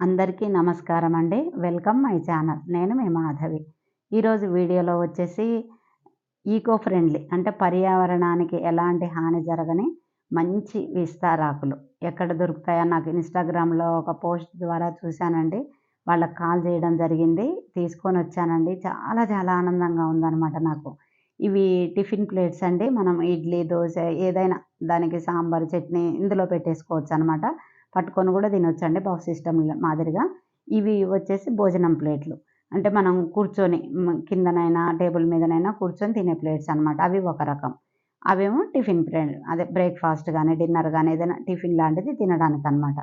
అందరికీ నమస్కారం అండి వెల్కమ్ మై ఛానల్. నేను మీ మాధవి. ఈరోజు వీడియోలో వచ్చేసి ఈకో ఫ్రెండ్లీ అంటే పర్యావరణానికి ఎలాంటి హాని జరగని మంచి విస్తారాకులు ఎక్కడ దొరుకుతాయో నాకు ఇన్స్టాగ్రామ్లో ఒక పోస్ట్ ద్వారా చూశానండి. వాళ్ళకి కాల్ చేయడం జరిగింది. తీసుకొని వచ్చానండి. చాలా చాలా ఆనందంగా ఉందన్నమాట నాకు. ఇవి టిఫిన్ ప్లేట్స్ అండి. మనం ఇడ్లీ దోశ ఏదైనా దానికి సాంబార్ చట్నీ ఇందులో పెట్టేసుకోవచ్చు అనమాట పట్టుకొని కూడా తినొచ్చండి బఫ్ సిస్టమ్ మాదిరిగా. ఇవి వచ్చేసి భోజనం ప్లేట్లు. అంటే మనం కూర్చొని కిందనైనా టేబుల్ మీదనైనా కూర్చొని తినే ప్లేట్స్ అనమాట అవి ఒక రకం. అవేమో టిఫిన్ ప్లేట్ అదే బ్రేక్ఫాస్ట్ కానీ డిన్నర్ కానీ ఏదైనా టిఫిన్ లాంటిది తినడానికి అనమాట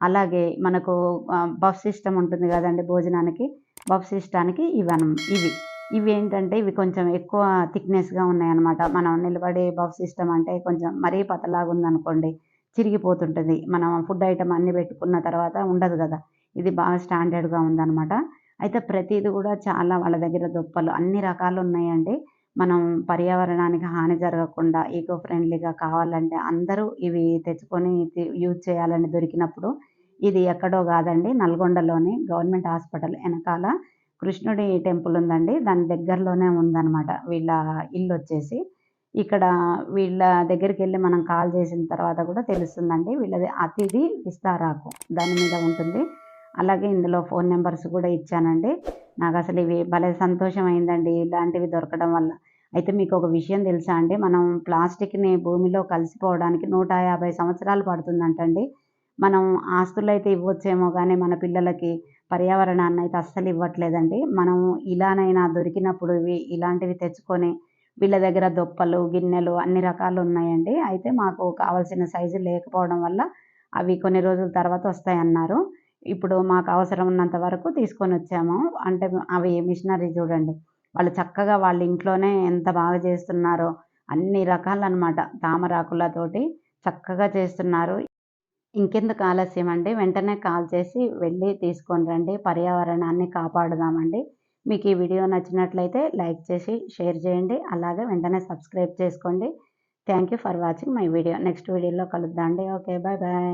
అలాగే మనకు బఫ్ సిస్టమ్ ఉంటుంది కదండి భోజనానికి. బఫ్ సిస్టానికి ఇవి ఇవి. ఇవి ఏంటంటే ఇవి కొంచెం ఎక్కువ థిక్నెస్గా ఉన్నాయన్నమాట. మనం నిలబడి బఫ్ సిస్టమ్ అంటే కొంచెం మరీ పతలాగా ఉందనుకోండి చిరిగిపోతుంటుంది. మనం ఫుడ్ ఐటమ్ అన్నీ పెట్టుకున్న తర్వాత ఉండదు కదా. ఇది బాగా స్టాండర్డ్గా ఉందన్నమాట. అయితే ప్రతిది కూడా చాలా వాళ్ళ దగ్గర దుప్పలు అన్ని రకాలు ఉన్నాయండి. మనం పర్యావరణానికి హాని జరగకుండా ఈకో ఫ్రెండ్లీగా కావాలంటే అందరూ ఇవి తెచ్చుకొని యూజ్ చేయాలని దొరికినప్పుడు ఇది ఎక్కడో కాదండి నల్గొండలోని గవర్నమెంట్ హాస్పిటల్ వెనకాల కృష్ణుడి టెంపుల్ ఉందండి. దాని దగ్గరలోనే ఉందన్నమాట. వీళ్ళ ఇల్లు వచ్చేసి. ఇక్కడ వీళ్ళ దగ్గరికి వెళ్ళి మనం కాల్ చేసిన తర్వాత కూడా తెలుస్తుందండి. వీళ్ళది అతిథి విస్తారాకు దాని మీద ఉంటుంది. అలాగే ఇందులో ఫోన్ నెంబర్స్ కూడా ఇచ్చానండి. నాకు అసలు ఇవి భలే సంతోషం అయిందండి ఇలాంటివి దొరకడం వల్ల. అయితే మీకు ఒక విషయం తెలుసా అండి? మనం ప్లాస్టిక్ని భూమిలో కలిసిపోవడానికి నూట యాభై సంవత్సరాలు పడుతుందంటండి. మనం ఆస్తులు అయితే ఇవ్వచ్చేమో కానీ మన పిల్లలకి పర్యావరణాన్ని అయితే అస్సలు ఇవ్వట్లేదండి మనం ఇలానైనా దొరికినప్పుడు ఇవి ఇలాంటివి తెచ్చుకొని వీళ్ళ దగ్గర దొప్పలు గిన్నెలు అన్ని రకాలు ఉన్నాయండి. అయితే మాకు కావాల్సిన సైజు లేకపోవడం వల్ల అవి కొన్ని రోజుల తర్వాత వస్తాయన్నారు. ఇప్పుడు మాకు అవసరం ఉన్నంత వరకు తీసుకొని వచ్చాము. అంటే అవి మిషనరీ చూడండి. వాళ్ళు చక్కగా వాళ్ళ ఇంట్లోనే ఎంత బాగా చేస్తున్నారో అన్ని రకాలన్నమాట. తామరాకులతోటి చక్కగా చేస్తున్నారు. ఇంకెందుకు ఆలస్యం అండి? వెంటనే కాల్ చేసి వెళ్ళి తీసుకొని రండి. పర్యావరణాన్ని కాపాడుదామండి. మీకు ఈ వీడియో నచ్చినట్లయితే లైక్ చేసి షేర్ చేయండి. అలాగే వెంటనే సబ్స్క్రైబ్ చేసుకోండి. Thank you for watching my video. Next వీడియోలో కలుద్దాం అండి. Okay bye bye.